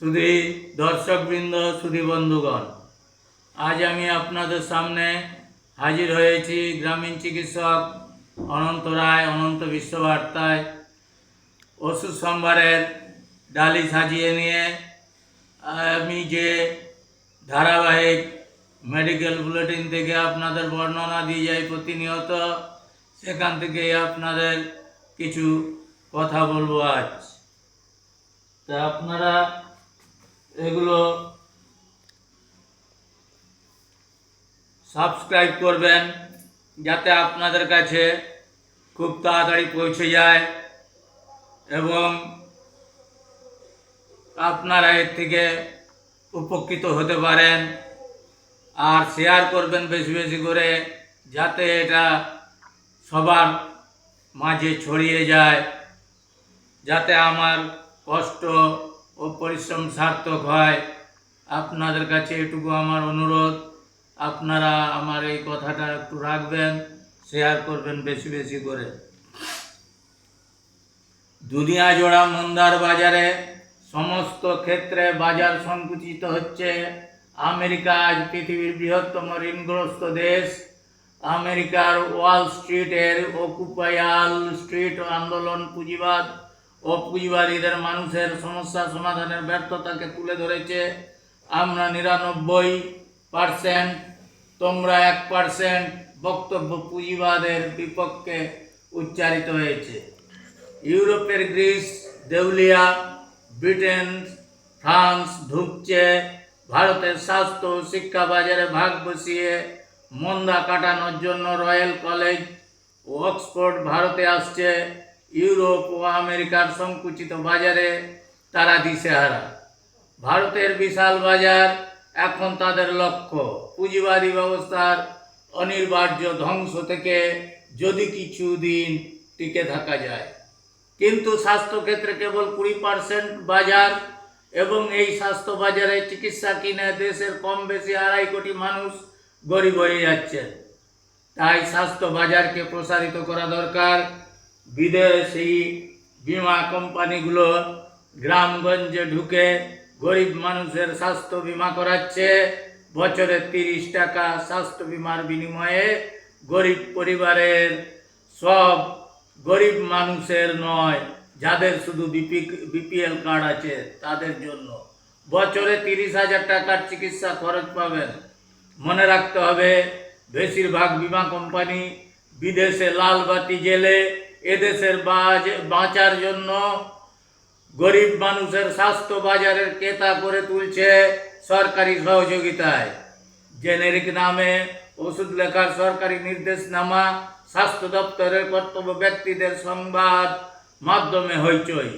সুধী দর্শকবৃন্দ, সুধী বন্ধুগণ, আজ আমি আপনাদের সামনে হাজির হয়েছি গ্রামীণ চিকিৎসক অনন্ত রায়, অনন্ত বিশ্ববার্তায়। ওষুধ সম্ভারের ডালি সাজিয়ে নিয়ে আমি যে ধারাবাহিক মেডিকেল বুলেটিন থেকে আপনাদের বর্ণনা দিয়ে যাই প্রতিনিয়ত, সেখান থেকে আপনাদের কিছু কথা বলব আজ। তা আপনারা এগুলো সাবস্ক্রাইব করবেন যাতে আপনাদের কাছে খুব তাড়াতাড়ি পৌঁছে যায় এবং আপনারা এর থেকে উপকৃত হতে পারেন। আর শেয়ার করবেন বেশি বেশি করে যাতে এটা সবার মাঝে ছড়িয়ে যায়, যাতে আমার কষ্ট ও পরিশ্রম সার্থক হয়। আপনাদের কাছে এটুকু আমার অনুরোধ। আপনারা আমার এই কথাটা একটু রাখবেন শেয়ার করবেন বেশি বেশি করে। দুনিয়া জোড়া মন্দার বাজারে সমস্ত ক্ষেত্রে বাজার সংকুচিত হচ্ছে। আমেরিকা আজ পৃথিবীর বৃহত্তম ঋণগ্রস্ত দেশ। আমেরিকার ওয়াল স্ট্রিটের অকুপায়াল স্ট্রিট আন্দোলন পুঁজিবাদ ও পুঁজিবাদীদের মানুষের সমস্যা সমাধানের ব্যর্থতাকে তুলে ধরেছে। আমরা নিরানব্বই পার্সেন্ট তোমরা এক পার্সেন্ট বক্তব্য পুঁজিবাদের বিপক্ষে উচ্চারিত হয়েছে। ইউরোপের গ্রিস, দেউলিয়া, ব্রিটেন, ফ্রান্স ঢুকছে। ভারতের স্বাস্থ্য শিক্ষা বাজারে ভাগ বসিয়ে মন্দা কাটানোর জন্য রয়্যাল কলেজ ও অক্সফোর্ড ভারতে আসছে। ইউরোপ ও আমেরিকার সংকুচিত বাজারে তারা দিশেহারা ভারতের বিশাল বাজার এখন তাদের লক্ষ্য পুঁজিবাদী ব্যবস্থার অনিবার্য ধ্বংস থেকে যদি কিছু দিন টিকে থাকা যায়। কিন্তু স্বাস্থ্যক্ষেত্রে কেবল কুড়ি পার্সেন্ট বাজার এবং এই স্বাস্থ্য বাজারে চিকিৎসা কিনে দেশের কম বেশি আড়াই কোটি মানুষ গরিব হয়ে যাচ্ছেন। তাই স্বাস্থ্য বাজারকে প্রসারিত করা দরকার। বিদেশি বিমা কোম্পানিগুলো গ্রামগঞ্জে ঢুকে গরিব মানুষের স্বাস্থ্য বিমা করাচ্ছে। বছরে তিরিশ টাকা স্বাস্থ্য বিমার বিনিময়ে গরিব পরিবারের সব গরিব মানুষের নয়, যাদের শুধু বিপি, বিপিএল কার্ড আছে তাদের জন্য। বছরে তিরিশ হাজার টাকার চিকিৎসা খরচ পাবেন। মনে রাখতে হবে, বেশিরভাগ বিমা কোম্পানি বিদেশে লাল বাতি জেলে এদেশের বাঁচার জন্য গরিব মানুষের স্বাস্থ্য বাজারের ক্রেতা করে তুলছে সরকারি সহযোগিতায়। জেনেরিক নামে ওষুধ লেখার সরকারি নির্দেশনামা স্বাস্থ্য দপ্তরের কর্তব্য ব্যক্তিদের সংবাদ মাধ্যমে হইচই।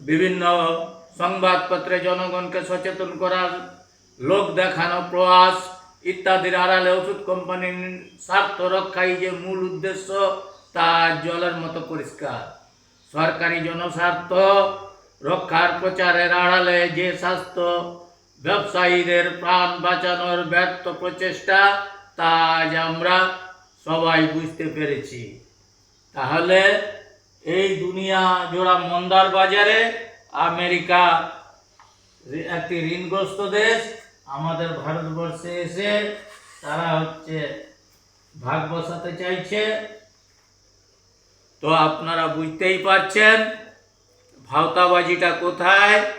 বিভিন্ন সংবাদপত্রে জনগণকে সচেতন করার, লোক দেখানো প্রয়াস ইত্যাদির আড়ালে ওষুধ কোম্পানির স্বার্থ রক্ষাই যে মূল উদ্দেশ্য তা জলের মতো পরিষ্কার। সরকারি জনস্বার্থ রক্ষার প্রচারের আড়ালে যে স্বাস্থ্য, ব্যবসায়ীদের প্রাণ বাঁচানোর ব্যর্থ প্রচেষ্টা, তা আজ আমরা সবাই বুঝতে পেরেছি। তাহলে এই দুনিয়া জোড়া মন্দার বাজারে আমেরিকা একটি ঋণগ্রস্ত দেশ, আমাদের ভারতবর্ষে এসে তারা হচ্ছে ভাগ বসাতে চাইছে। তো আপনারা বুঝতেই পারছেন ভাওতাবাজিটা কোথায়?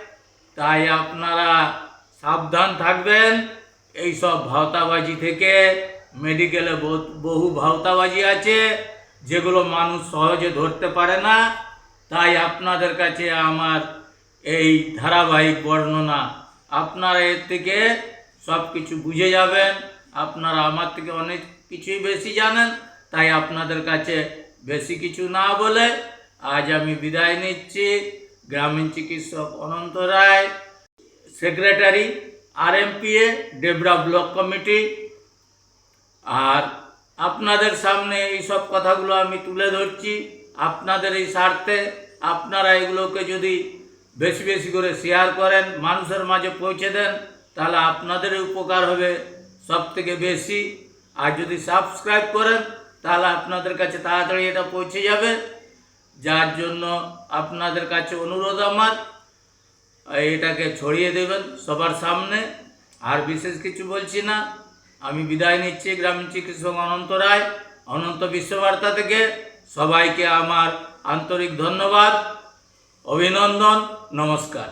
তাই আপনারা সাবধান থাকবেন। এই সব ভাওতাবাজি থেকে মেডিকেলে বহু- ভাওতাবাজি আছে, যেগুলো মানুষ সহজে ধরতে পারে না। তাই আপনাদের কাছে আমার এই ধারাবাহিক বর্ণনা, আপনারা এর থেকে সব কিছু বুঝে যাবেন। আপনারা আমার থেকে অনেক কিছুই বেশি জানেন, তাই আপনাদের কাছে বেশি কিছু না বলে আজ আমি বিদায় নিচ্ছি। গ্রামীণ চিকিৎসক Ananta Roy, secretary R M P A, Debra block committee. আর আপনাদের সামনে এই সব কথাগুলো আমি তুলে ধরছি। আপনাদের এই স্বার্থে আপনারা এগুলোকে যদি বেশি বেশি করে শেয়ার করেন, মানুষের মাঝে পৌঁছে দেন, তাহলে আপনাদের উপকার হবে সব থেকে বেশি। আর যদি সাবস্ক্রাইব করেন তাহলে আপনাদের কাছে তাড়াতাড়ি এটা পৌঁছে যাবে। যার জন্য আপনাদের কাছে অনুরোধ আমার, এটাকে ছড়িয়ে দেবেন সবার সামনে। আর বিশেষ কিছু বলছি না। আমি বিদায় নিচ্ছি গ্রামীণ চিকিৎসক অনন্ত রায়, অনন্ত বিশ্ববার্তা থেকে। সবাইকে আমার আন্তরিক ধন্যবাদ, অভিনন্দন, নমস্কার।